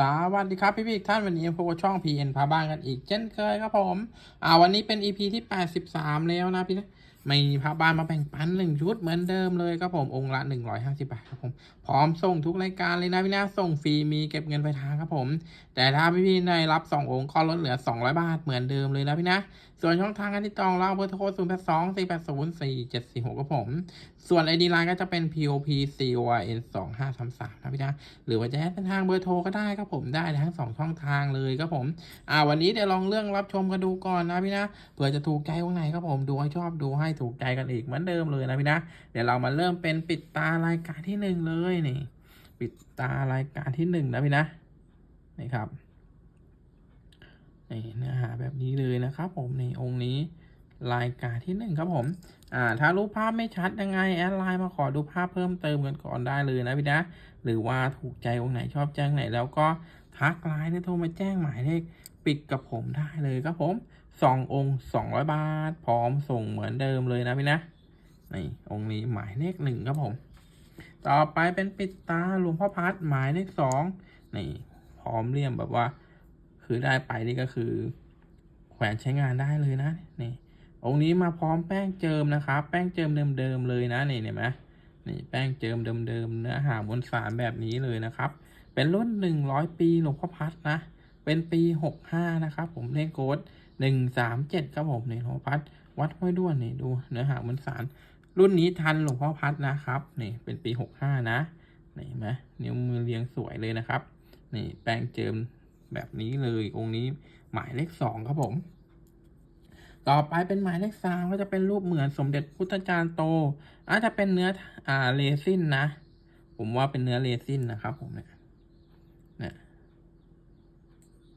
สวัสดีครับพี่พี่ท่านวันนี้พบกับช่อง PN พาบ้านกันอีกเช่นเคยครับผม อ่าวันนี้เป็น EP ที่ 83 แล้วนะพี่นะมีพาบ้านมาแบ่งปันหนึ่งชุดเหมือนเดิมเลยครับผมองค์ละ 150 บาทครับผมพร้อมส่งทุกรายการเลยนะพี่นะส่งฟรีมีเก็บเงินไปลายทางครับผม แต่ถ้าพี่พี่ๆในรับ 2 องค์ก็ลดเหลือ 200 บาทเหมือนเดิมเลยนะพี่นะ ส่วนช่องทางการติดต่อของเราเบอร์โทร0 8 2 4 8 0 4 7 4 6ครับผม ส่วน ID Line ก็จะเป็น POP CORN 2 5 3 3นะพี่นะหรือว่าจะแอดเป็นทางเบอร์โทรก็ได้ครับผมได้ทั้งสองช่องทางเลยครับผม อ่าวันนี้เดี๋ยวลองเรื่องรับชมกันดูก่อนนะพี่นะเผื่อจะถูกใจตรงไหนครับผมดูให้ชอบดูให้ถูกใจกันอีกเหมือนเดิมเลยนะพี่นะเดี๋ยวเรามาเริ่มเป็นปิดตารายการที่หนึ่งเลยนี่ ปิดตารายการที่หนึ่งนะพี่นะนี่ครับ นี่เนื้อหาแบบนี้เลยนะครับผมในองค์นี้รายการที่หนึ่งครับผมอ่าถ้ารูปภาพไม่ชัดยังไงแอดไลน์มาขอดูภาพเพิ่มเติมกันก่อนได้เลยนะพี่นะ หรือว่าถูกใจองค์ไหนชอบแจ้งไหน แล้วก็ทักไลน์หรือโทรมาแจ้งหมายเลขปิดกับผมได้เลยครับผมสององค์สองร้อยบาท พร้อมส่งเหมือนเดิมเลยนะพี่นะนี่องค์นี้หมายเลขหนึ่งครับผม ต่อไปเป็นปิดตาหลวงพ่อพัดหมายเลขสองนี่พร้อมเรียมแบบว่า คือได้ไปนี่ก็คือ แขวนใช้งานได้เลยนะนี่องค์นี้มาพร้อมแป้งเจิมนะครับ แป้งเจิมเดิมๆเลยนะนี่เห็นไหมนี่แป้งเจิมเดิมๆเนื้อหามวลสารแบบนี้เลยนะครับ เป็นรุ่นหนึ่งร้อยปีหลวงพ่อพัดนะ เป็นปีหกห้านะครับ ผมเลขโค้ดหนึ่งสามเจ็ดครับผมนี่หลวงพ่อพัดวัดห้วยด้วนนี่ดูเนื้อหามวลสารรุ่นนี้ทันหลวงพ่อพัดนะครับนี่เป็นปีหกห้านะนี่เห็นไหมนิ้วมือเรียงสวยเลยนะครับ นี่แป้งเจิม แบบนี้เลยองค์นี้หมายเลขสองครับผม ต่อไปเป็นหมายเลขสามก็จะเป็นรูปเหมือนสมเด็จพุทธจารย์โต อาจจะเป็นเนื้ออ่าเรซินนะ ผมว่าเป็นเนื้อเรซินนะครับผมเนี่ยเนี่ย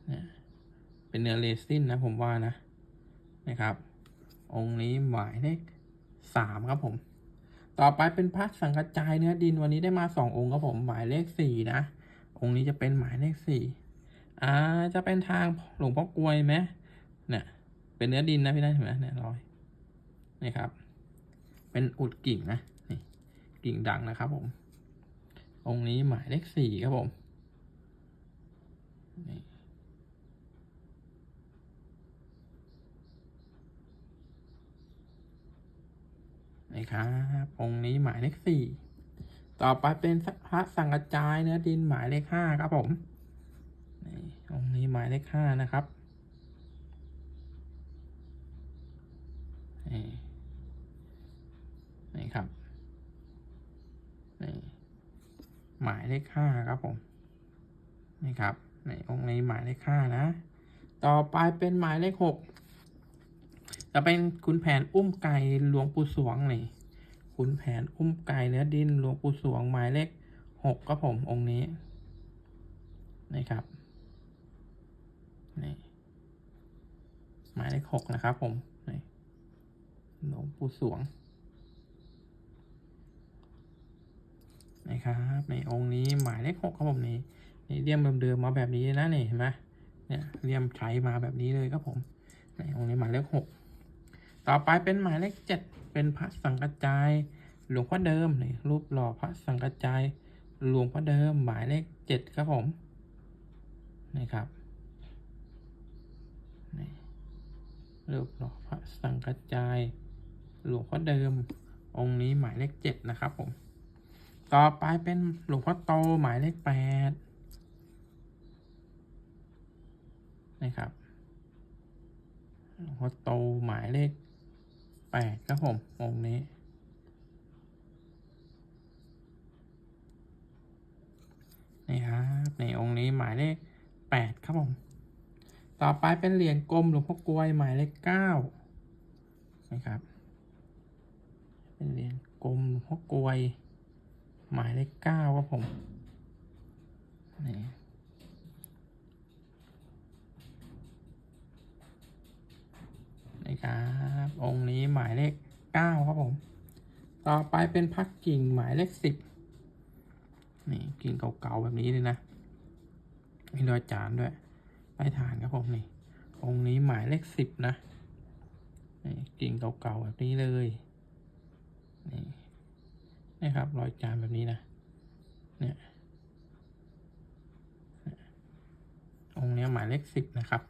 เนี่ยเป็นเนื้อเรซินนะผมว่านะนะครับ องค์นี้หมายเลขสามครับผม ต่อไปเป็นพระสังกัจจายเนื้อดินวันนี้ได้มาสององค์ครับผมหมายเลขสี่นะองค์นี้จะเป็นหมายเลขสี่ อ่าจะเป็นทางหลวงพ่อกลวยไหมเนี่ยเป็นเนื้อดินนะพี่ได้เห็นไหมเนี่ยรอยนี่ครับ เป็นอุดกิ่งนะนี่กิ่งดังนะครับผม องค์นี้หมายเลขสี่ครับผมนี่นี่ครับองค์นี้หมายเลขสี่ ต่อไปเป็นพระสังกจายเนื้อดินหมายเลขห้าครับผม องนี้หมายเลขห้านะครับนี่นี่ครับนี่หมายเลขห้าครับผมนี่ครับนี่องค์นี้หมายเลขห้านะ ต่อไปเป็นหมายเลขหกจะเป็นคุณแผนอุ้มไก่หลวงปู่สวงนี่คุณแผนอุ้มไก่เนื้อดินหลวงปู่สวงหมายเลขหกครับผมองค์นี้นี่ครับ นี่หมายเลขหกนะครับผมนี่หลวงปู่สวงนะครับในองค์นี้หมายเลขหกครับผมนี่นี่เลี่ยมเดิมๆมาแบบนี้นะนี่เห็นไหมเนี่ยเลี่ยมใช้มาแบบนี้เลยครับผมในองค์นี้หมายเลขหกต่อไปเป็นหมายเลขเจ็ดเป็นพระสังกัจจายหลวงพ่อเดิมนี่รูปหล่อพระสังกัจจายหลวงพ่อเดิมหมายเลขเจ็ดครับผมนี่ครับนี่ รูปหล่อพระสังกัจจาย หลวงพ่อเดิม องค์นี้หมายเลขเจ็ดนะครับผม ต่อไปเป็นหลวงพ่อโตหมายเลขแปดนะครับ หลวงพ่อโตหมายเลขแปดครับผม องค์นี้นี่ครับในองค์นี้หมายเลขแปดครับผม ต่อไปเป็นเหรียญกลมหลวงพ่อกลวยหมายเลขเก้านะครับ เป็นเหรียญกลมหลวงพ่อกลวย หมายเลขเก้าครับผมนี่นี่ครับองค์นี้หมายเลขเก้าครับผม ต่อไปเป็นพักกิ่งหมายเลขสิบนี่กิ่งเก่าๆแบบนี้เลยนะ มีรอยจานด้วย ต้ฐานครับผมนี่ องค์นี้หมายเลขสิบนะนี่กิ่งเก่าๆแบบนี้เลย นี่นี่ครับ รอยจานแบบนี้นะ เนี่ยองเนี้ยหมายเลขสิบนะครับ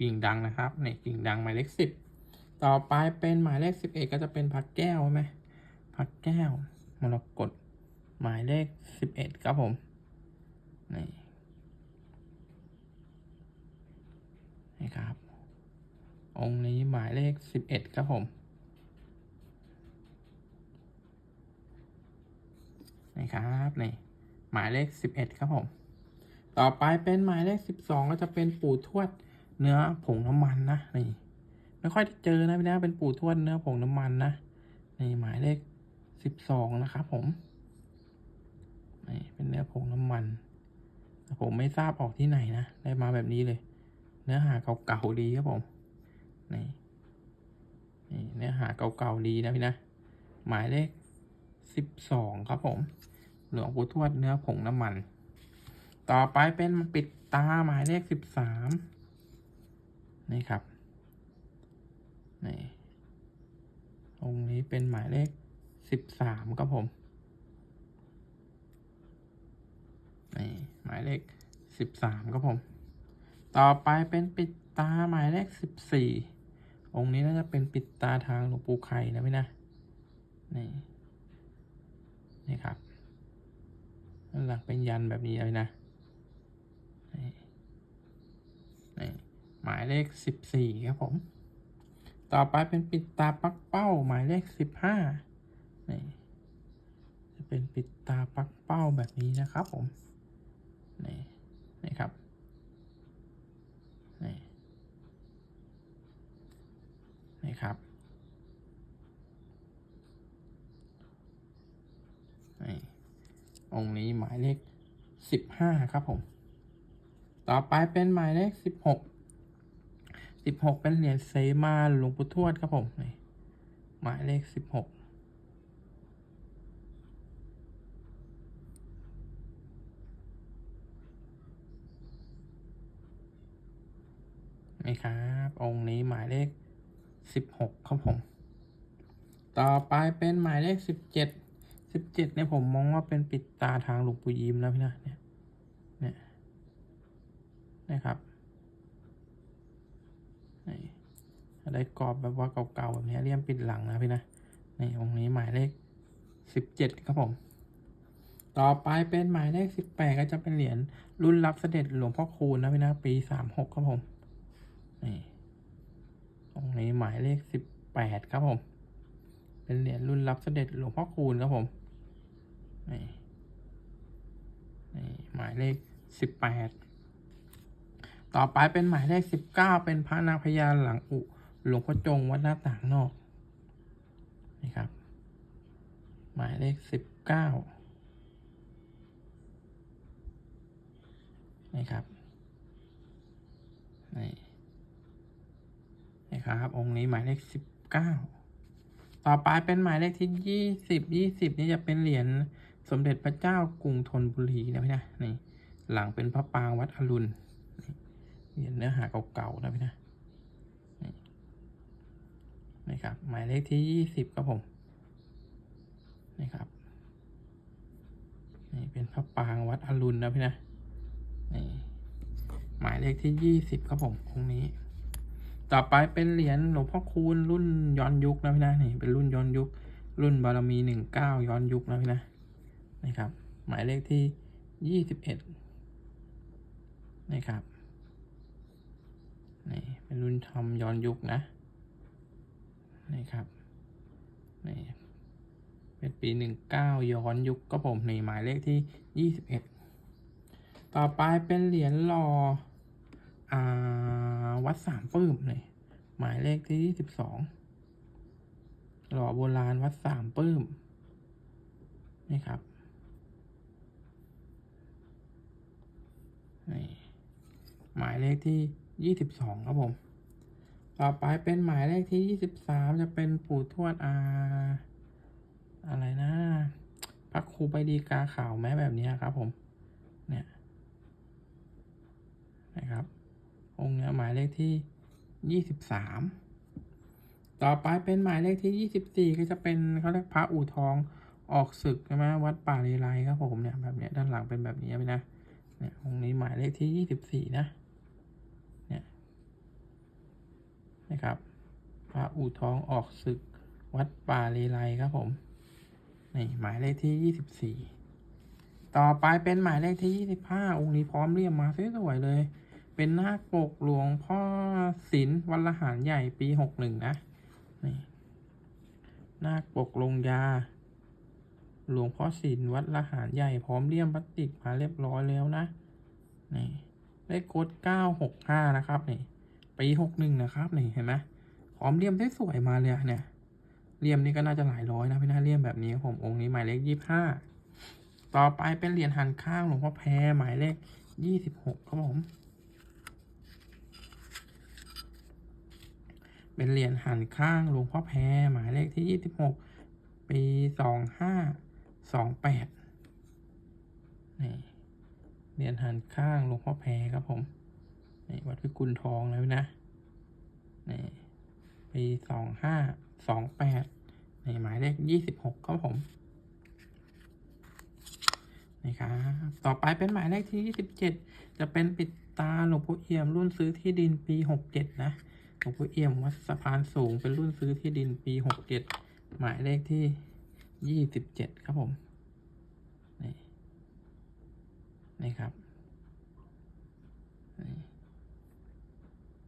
กิ่งดังนะครับนี่กิ่งดังหมายเลขสิบ ต่อไปเป็นหมายเลขสิบเอ็ดก็จะเป็นพักแก้วใช่ไหมพักแก้วมรกต หมายเลขสิบเอ็ดครับผมนี่นี่ครับ องค์นี้หมายเลขสิบเอ็ดครับผมนี่ครับนี่หมายเลขสิบเอ็ดครับผม ต่อไปเป็นหมายเลขสิบสองก็จะเป็นปู่ทวดเนื้อผงน้ำมันนะนี่ไม่ค่อยได้เจอนะพี่นะเป็นปู่ทวดเนื้อผงน้ำมันนะนี่หมายเลขสิบสองนะครับผมนี่ ผงน้ำมัน ผมไม่ทราบออกที่ไหนนะ ได้มาแบบนี้เลย เนื้อหาเก่าๆดีครับผมนี่นี่เนื้อหาเก่าๆดีนะพี่นะ หมายเลขสิบสองครับผม หลวงปู่ทวดเนื้อผงน้ำมัน ต่อไปเป็นปิดตาหมายเลขสิบสามนี่ครับนี่องค์นี้เป็นหมายเลขสิบสามครับผม นี่ หมายเลขสิบสามครับผม ต่อไปเป็นปิดตาหมายเลขสิบสี่องค์นี้น่าจะเป็นปิดตาทางหลวงปู่ไข่นะพี่นะ นี่ นี่ครับด้านหลังเป็นยันแบบนี้เลยนะนี่นี่หมายเลขสิบสี่ครับผม ต่อไปเป็นปิดตาปักเป้า หมายเลขสิบห้านี่จะเป็นปิดตาปักเป้าแบบนี้นะครับผม นี่นี่ครับนี่นี่ครับนี่องค์นี้หมายเลขสิบห้าครับผม ต่อไปเป็นหมายเลขสิบหกสิบหกเป็นเหรียญเซมาหลวงปู่ทวดครับผมนี่หมายเลขสิบหก นี่ครับ องค์นี้หมายเลขสิบหกครับผม ต่อไปเป็นหมายเลขสิบเจ็ดสิบเจ็ดเนี่ยผมมองว่าเป็นปิดตาทางหลวงปู่ยิ้มแล้วพี่นะเนี่ยเนี่ยนะครับนี่ได้กรอบแบบว่าเก่าๆแบบนี้เลี่ยมปิดหลังนะพี่นะนี่องค์นี้หมายเลขสิบเจ็ดครับผมต่อไปเป็นหมายเลขสิบแปดก็จะเป็นเหรียญรุ่นรับเสด็จหลวงพ่อคูณนะพี่นะปีสามหกครับผม นี่องนี้หมายเลขสิบแปดครับผม เป็นเหรียญรุ่นรับเสด็จหลวงพ่อคูณครับผมนี่นี่หมายเลขสิบแปดต่อไปเป็นหมายเลขสิบเก้าเป็นพระนางพญาหลังอุหลวงพ่อจงวัดหน้าต่างนอกนี่ครับ หมายเลขสิบเก้านี่ครับนี่ ครับ องค์นี้หมายเลขสิบเก้าต่อไปเป็นหมายเลขที่ยี่สิบยี่สิบนี่จะเป็นเหรียญสมเด็จพระเจ้ากรุงธนบุรีนะพี่นะนี่ หลังเป็นพระปางวัดอรุณเหรียญเนื้อหาเก่าๆนะพี่นะนี่ครับ หมายเลขที่ยี่สิบครับผมนี่ครับนี่เป็นพระปางวัดอรุณนะพี่นะนี่หมายเลขที่ยี่สิบครับผมองค์นี้ ต่อไปเป็นเหรียญหลวงพ่อคูณรุ่นย้อนยุคนะพี่นะนี่เป็นรุ่นย้อนยุค รุ่นบารมีหนึ่งเก้าย้อนยุคนะพี่นะนี่ครับ หมายเลขที่ยี่สิบเอ็ดนี่ครับนี่เป็นรุ่นทำย้อนยุคนะนี่ครับนี่เป็นปีหนึ่งเก้าย้อนยุคก็ผมนี่หมายเลขที่ยี่สิบเอ็ดต่อไปเป็นเหรียญหล่อ วัดสามปื้มนี่หมายเลขที่ยี่สิบสองหล่อโบราณวัดสามปื้ม นี่ครับ นี่หมายเลขที่ยี่สิบสองครับผม ต่อไปเป็นหมายเลขที่ยี่สิบสามจะเป็นปู่ทวดอา อะไรนะพระครูไปดีกาขาวแม้แบบนี้ครับผม เนี่ย นะครับ องค์นี้หมายเลขที่ยี่สิบสามต่อไปเป็นหมายเลขที่ยี่สิบสี่ก็จะเป็นเขาเรียกพระอู่ทองออกศึกใช่ไหมวัดป่าเลไลครับผมเนี่ยแบบเนี้ยด้านหลังเป็นแบบนี้ไปนะเนี่ยองค์นี้หมายเลขที่ยี่สิบสี่นะเนี่ยนะครับพระอู่ทองออกศึกวัดป่าเลไลครับผมนี่หมายเลขที่ยี่สิบสี่ต่อไปเป็นหมายเลขที่ยี่สิบห้าองค์นี้พร้อมเรียมมาสวยๆเลย เป็นนาปกหลวงพ่อศิลวัลหารใหญ่ปีหกหนึ่งนะนี่นาปกลงยา หลวงพ่อศิลวัดละหารใหญ่พร้อมเลี่ยมพลาสติกมาเรียบร้อยแล้วนะนี่เลขกดเก้าหกห้านะครับนี่ปีหกหนึ่งนะครับนี่เห็นไหมพร้อมเลี่ยมได้สวยมาเลยเนี่ยเลี่ยมนี่ก็น่าจะหลายร้อยนะพี่น่าเลี่ยมแบบนี้ครับผมองค์นี้หมายเลขยี่ห้าต่อไปเป็นเหรียญหันข้างหลวงพ่อแพรหมายเลขยี่สิบหกครับผม เป็นเหรียญหันข้างหลวงพ่อแพรหมายเลขที่ยี่สิบหกปีสองห้าสองแปดนี่เหรียญหันข้างหลวงพ่อแพรครับผมนี่วัดพิกุลทองแล้วนะ นี่ปีสองห้าสองแปดนี่หมายเลขยี่สิบหกครับผมนี่ครับ ต่อไปเป็นหมายเลขที่ยี่สิบเจ็ดจะเป็นปิดตาหลวงพ่อเอี่ยมรุ่นซื้อที่ดินปีหกเจ็ดนะ ลวงพ่อเอี่ยมวัดสะพานสูงเป็นรุ่นซื้อที่ดินปีหกเจ็ดหมายเลขที่ยี่สิบเจ็ดครับผม นี่นี่ครับ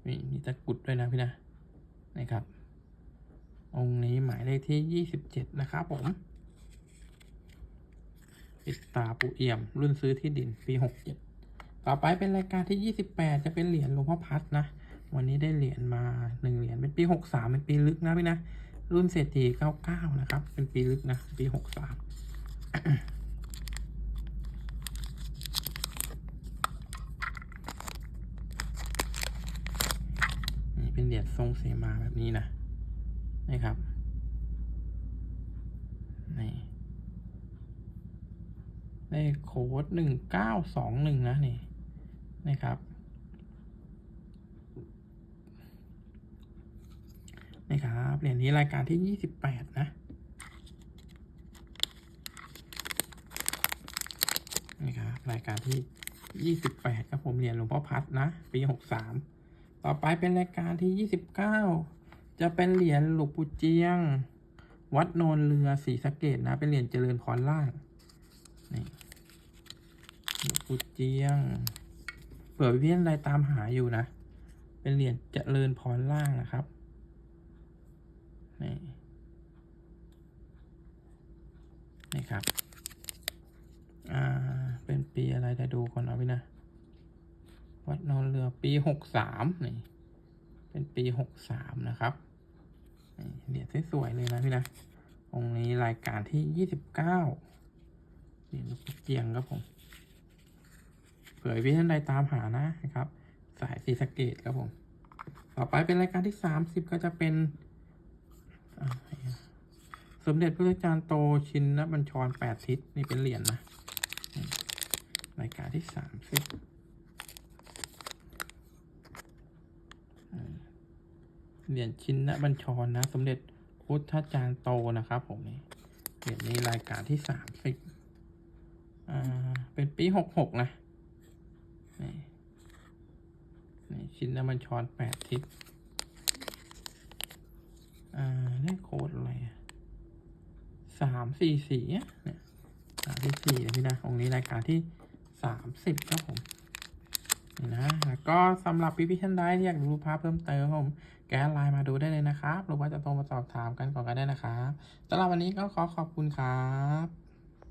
นี่มีตะกุดด้วยนะพี่นะนี่ครับ องค์นี้หมายเลขที่ยี่สิบเจ็ดนะครับผมปิดตาปูเอี่ยม รุ่นซื้อที่ดินปีหกเจ็ดต่อไปเป็นรายการที่ยี่สิบแปดจะเป็นเหรียญหลวงพ่อพัดนะ วันนี้ได้เหรียญมาหนึ่งเหรียญเป็นปีหกสามเป็นปีลึกนะพี่นะ รุ่นเศรษฐีเก้าเก้านะครับ เป็นปีลึกนะ ปีหกสามนี่เป็นเหรียญทรงเสมาแบบนี้นะนี่ครับนี่เลขโค้ดหนึ่งเก้าสองหนึ่งนะนี่นะครับ นี่ครับเหรียญนี้รายการที่ยี่สิบแปดนะนี่ครับรายการที่ยี่สิบแปดครับผมเหรียญหลวงพ่อพัดนะ ปีหกสามต่อไปเป็นรายการที่ยี่สิบเก้าจะเป็นเหรียญหลวงปู่เจียง วัดโนนเรือศรีสะเกดนะ เป็นเหรียญเจริญพรล่างนี่หลวงปู่เจียงเผื่อเพี่ท่านใดตามหาอยู่นะ เป็นเหรียญเจริญพรล่างนะครับ นี่ นี่ ครับ อ่า เป็นปีอะไรจะดูก่อนเอาพี่นะ วัดนอนเรือปีหกสามนี่ เป็นปีหกสามนะครับนี่เหรียญสวยๆเลยนะพี่นะ องค์นี้รายการที่ยี่สิบเก้าเหรียญลูกเจียงครับผม เผื่อพี่ท่านใดตามหานะครับ สายสีสเกตครับผม ต่อไปเป็นรายการที่สามสิบก็จะเป็น สมเด็จพระจารย์โตชินนบัญชรแปดทิศนี่เป็นเหรียญนะนี่รายการที่สามสิบเหรียญชินนบัญชรนะ สมเด็จพุทธาจารย์โตนะครับ ผมนี่เหรียญนี้รายการที่สามสิบอ่า เป็นปีหกหกนะนี่ชินนบัญชรแปดทิศอ่าเลขโค้ดอะไรอะ สามสี่สี่เนี่ยสามสี่สี่นะพี่นะองค์นี้รายการที่สามสิบครับผมนี่นะแล้วก็สำหรับพี่พี่ท่านใดที่อยากดูรูปภาพเพิ่มเติมผมแกสไลน์มาดูได้เลยนะครับ หรือว่าจะโทรมาสอบถามกันก่อนก็ได้นะครับสำหรับวันนี้ก็ขอขอบคุณครับ